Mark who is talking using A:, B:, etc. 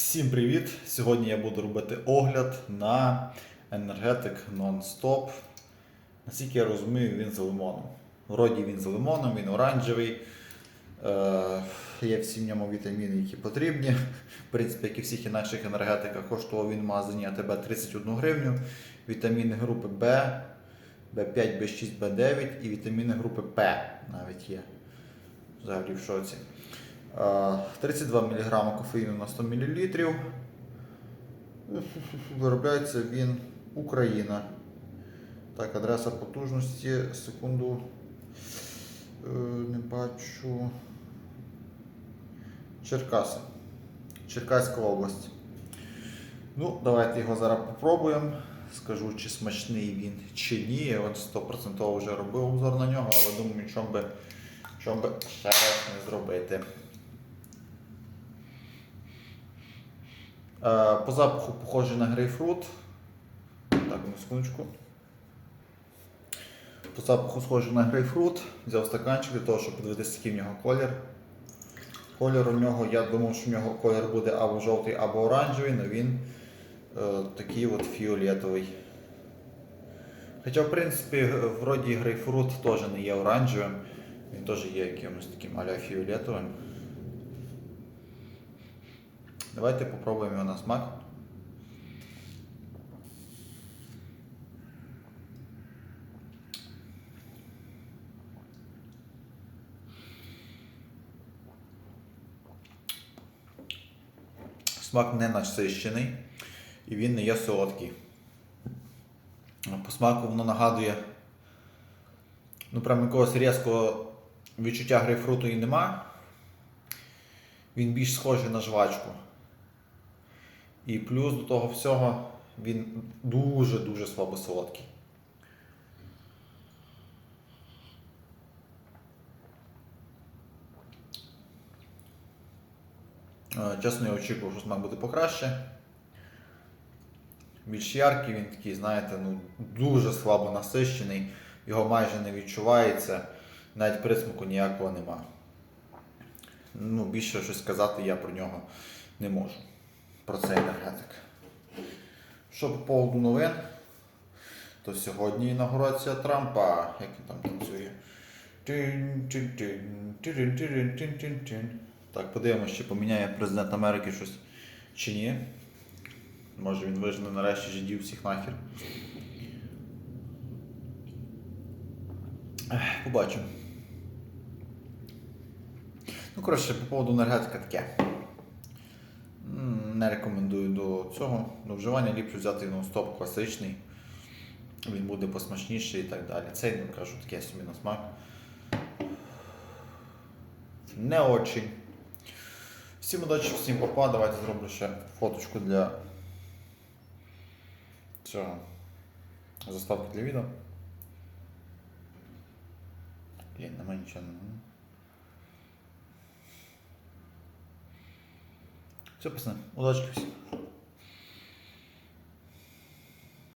A: Всім привіт! Сьогодні я буду робити огляд на енергетик Non-Stop. Наскільки я розумію, він з лимоном. Вроді він з лимоном, він оранжевий. Е, є всі в ньому вітаміни, які потрібні. В принципі, як і всіх інакших енергетиках, коштував він в магазині АТБ 31 гривню. Вітаміни групи В, В5, В6, В9 і вітаміни групи П навіть є. Взагалі в шоці. Е, 32 мг кофеїну на 100 мл. Виробляється він Україна. Так, адреса потужності. Секунду. Е, Не бачу. Черкаси. Черкаська область. Ну, давайте його зараз попробуємо. Скажу, чи смачний він, чи ні. Я от 100% вже робив обзор на нього, але думаю, чому би, чому би ще раз не зробити. По запаху похожий на грейпфрут. Так, одну секундочку. По запаху схожий на грейпфрут. Взяв стаканчик для того, щоб подивитися, який в нього колір. Колір у нього, я думав, що в нього колір буде або жовтий, або оранжевий, але він е, такий от фіолетовий. Хоча, в принципі, вроді грейпфрут теж не є оранжевим, він теж є якимось таким аля фіолетовим. Давайте попробуємо його на смак. Смак не насищений і він не є солодкий. По смаку воно нагадує. Ну, прям якогось різкого відчуття грейпфруту і нема. Він більш схожий на жвачку. І плюс до того всього він дуже-дуже слабо солодкий. Е, Чесно, я очікував, що смак буде покраще. Більш яркий, він такий, знаєте, ну, дуже слабо насищений, його майже не відчувається, навіть присмаку ніякого нема. Ну, більше щось сказати я про нього не можу. Про цей енергетик. По поводу новин, то сьогодні інаугурація Трампа, як він там танцює. Так, подивимося, чи поміняє президент Америки щось чи ні. Може він вижене нарешті жидів всіх нахер. Побачимо. Ну, коротше, по поводу енергетики таке. Не рекомендую до цього. До вживання ліпше взяти ну, стоп класичний. Він буде посмачніший і так далі. Цей, ну кажу, таке собі на смак. Не очень. Всім удачі, всім попа. Давайте зроблю ще фоточку для цього заставки для відео. Блін, немає нічого. Çok kısa. Ulaş gibisin.